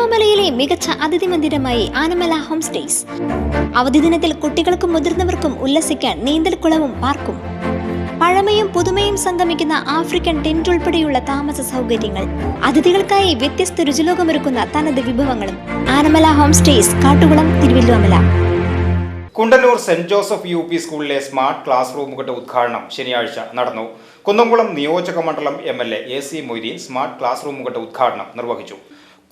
തിരുവല്ലോമലയിലെ മികച്ച അതിഥി മന്ദിരമായി Anamala home stays. അവധി ദിനത്തിൽ കുട്ടികൾക്കും മുതിർന്നവർക്കും ഉല്ലസിക്കാൻ നീന്തൽക്കുളവും പാർക്കും. പഴമയും പുതുമയും സംഗമിക്കുന്ന ആഫ്രിക്കൻ ടെന്റ് ഉൾപ്പെടെയുള്ള താമസ സൗകര്യങ്ങൾ. അതിഥികൾക്കായി വ്യത്യസ്ത രുചിലോകമൊരുക്കുന്ന തനത് വിഭവങ്ങളും. Anamala home stays Kattukulam Thiruvallomala Kundannur saint Joseph U P സ്കൂളിലെ സ്മാർട്ട് ക്ലാസ് റൂമുകളുടെ ഉദ്ഘാടനം ശനിയാഴ്ച നടന്നു. കുന്നംകുളം നിയോജക മണ്ഡലം M L A C Moideen smart class റൂമുകളുടെ ഉദ്ഘാടനം നിർവഹിച്ചു.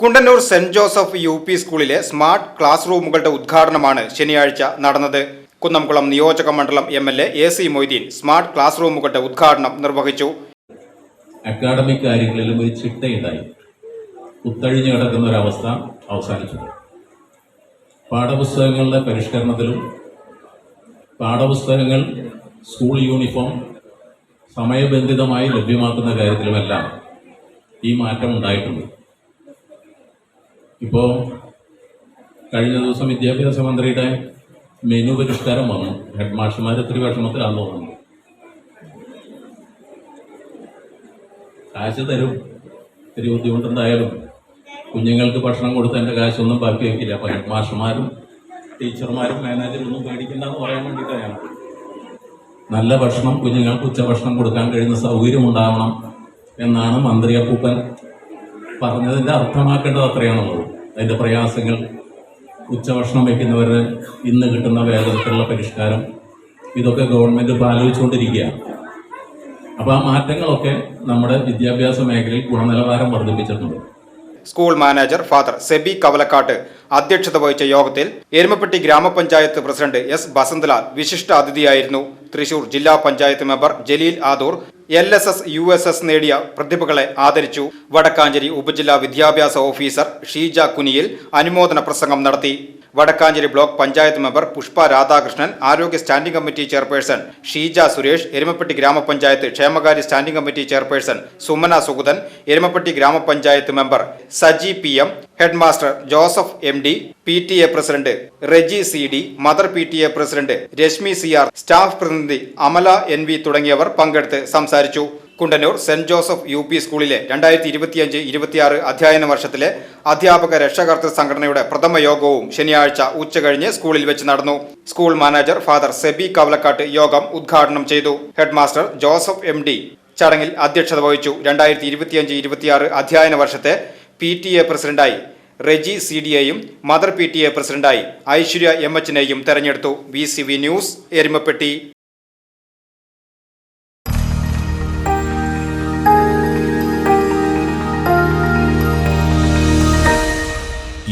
Kundannur saint Joseph U P സ്കൂളിലെ സ്മാർട്ട് ക്ലാസ് റൂമുകളുടെ ഉദ്ഘാടനമാണ് ശനിയാഴ്ച നടന്നത്. കുന്നംകുളം നിയോജക മണ്ഡലം M L A C Moideen smart class റൂമുകളുടെ ഉദ്ഘാടനം നിർവഹിച്ചു. അക്കാഡമിക് കാര്യങ്ങളിലും ഒരു ചിട്ടയുണ്ടായി. കുത്തഴിഞ്ഞു കിടക്കുന്ന ഒരവസ്ഥ അവസാനിച്ചു പാഠപുസ്തകങ്ങളുടെ പരിഷ്കരണത്തിലും പാഠപുസ്തകങ്ങൾ സ്കൂൾ യൂണിഫോം സമയബന്ധിതമായി ലഭ്യമാക്കുന്ന കാര്യത്തിലുമെല്ലാം ഈ മാറ്റം ഉണ്ടായിട്ടുണ്ട് ഇപ്പോൾ കഴിഞ്ഞ ദിവസം വിദ്യാഭ്യാസ മന്ത്രിയുടെ മെനു പരിഷ്കാരം വന്നു ഹെഡ് മാസ്റ്റർമാർ ഒത്തിരി വിഷമത്തിലാണെന്ന് തോന്നുന്നു. കാശ് തരും. ഇത്തിരി ബുദ്ധിമുട്ടുണ്ടായാലും കുഞ്ഞുങ്ങൾക്ക് ഭക്ഷണം കൊടുത്തതിന്റെ കാശൊന്നും ബാക്കി വയ്ക്കില്ല അപ്പോൾ ഹെഡ് മാസ്റ്റർമാരും ടീച്ചർമാരും മാനേജറും ഒന്നും പേടിക്കില്ലെന്ന് പറയാൻ വേണ്ടിയിട്ടാണ്. നല്ല ഭക്ഷണം കുഞ്ഞുങ്ങൾക്ക് ഉച്ചഭക്ഷണം കൊടുക്കാൻ കഴിയുന്ന സൗകര്യം ഉണ്ടാവണം എന്നാണ് മന്ത്രി അപ്പൂപ്പൻ പറഞ്ഞതിന്റെ അർത്ഥമാക്കേണ്ടത് അത്രയാണുള്ളത്. അതിന്റെ പ്രയാസങ്ങൾ ഉച്ചഭക്ഷണം വയ്ക്കുന്നവരുടെ ഇന്ന് കിട്ടുന്ന വേതനത്തിലുള്ള പരിഷ്കാരം ഇതൊക്കെ ഗവൺമെന്റ് ഇപ്പോൾ ആലോചിച്ചുകൊണ്ടിരിക്കുകയാണ് അപ്പോൾ ആ മാറ്റങ്ങളൊക്കെ നമ്മുടെ വിദ്യാഭ്യാസ മേഖലയിൽ ഗുണനിലവാരം വർദ്ധിപ്പിച്ചിട്ടുണ്ട്. School manager father Sebi Kavalakkattu അധ്യക്ഷത വഹിച്ച യോഗത്തിൽ എരുമപ്പെട്ടി ഗ്രാമപഞ്ചായത്ത് പ്രസിഡന്റ് എസ് ബസന്തലാൽ വിശിഷ്ട അതിഥിയായിരുന്നു തൃശൂർ ജില്ലാ panchayat member Jaleel Adoor L S S U S S നേടിയ പ്രതിഭകളെ ആദരിച്ചു. വടക്കാഞ്ചേരി ഉപജില്ലാ വിദ്യാഭ്യാസ ഓഫീസർ ഷീജ കുനിയിൽ അനുമോദന പ്രസംഗം നടത്തി. വടക്കാഞ്ചേരി ബ്ലോക്ക് പഞ്ചായത്ത് മെമ്പർ പുഷ്പ രാധാകൃഷ്ണൻ ആരോഗ്യ standing committee chairperson Sheeja Suresh Erumappetty ഗ്രാമപഞ്ചായത്ത് ക്ഷേമകാര്യ standing committee chairperson Sumana Sugathan Erumappetty ഗ്രാമപഞ്ചായത്ത് member Saji P M headmaster Joseph M D P T A president Reji C D mother P T A president Reshmi C R staff പ്രതിനിധി Amala N V തുടങ്ങിയവർ പങ്കെടുത്ത് സംസാരിച്ചു. Kundannur saint Joseph U P സ്കൂളിലെ രണ്ടായിരത്തി ഇരുപത്തിയഞ്ച് ഇരുപത്തിയാറ് അധ്യയന വർഷത്തിലെ അധ്യാപക രക്ഷകർത്തൃ സംഘടനയുടെ പ്രഥമ യോഗവും ശനിയാഴ്ച ഉച്ചകഴിഞ്ഞ് സ്കൂളിൽ വെച്ച് നടന്നു. School manager father Sebi Kavalakkattu യോഗം ഉദ്ഘാടനം ചെയ്തു. ഹെഡ്മാസ്റ്റർ ജോസഫ് എം ഡി ചടങ്ങിൽ അധ്യക്ഷത വഹിച്ചു. രണ്ടായിരത്തി ഇരുപത്തിയഞ്ച് ഇരുപത്തിയാറ് അധ്യയന വർഷത്തെ പി ടി എ പ്രസിഡന്റായി റെജി സി ഡിയെയും മദർ പി ടി എ പ്രസിഡന്റായി ഐശ്വര്യ എം എച്ചിനെയും തെരഞ്ഞെടുത്തു. B C V news Erumappetty.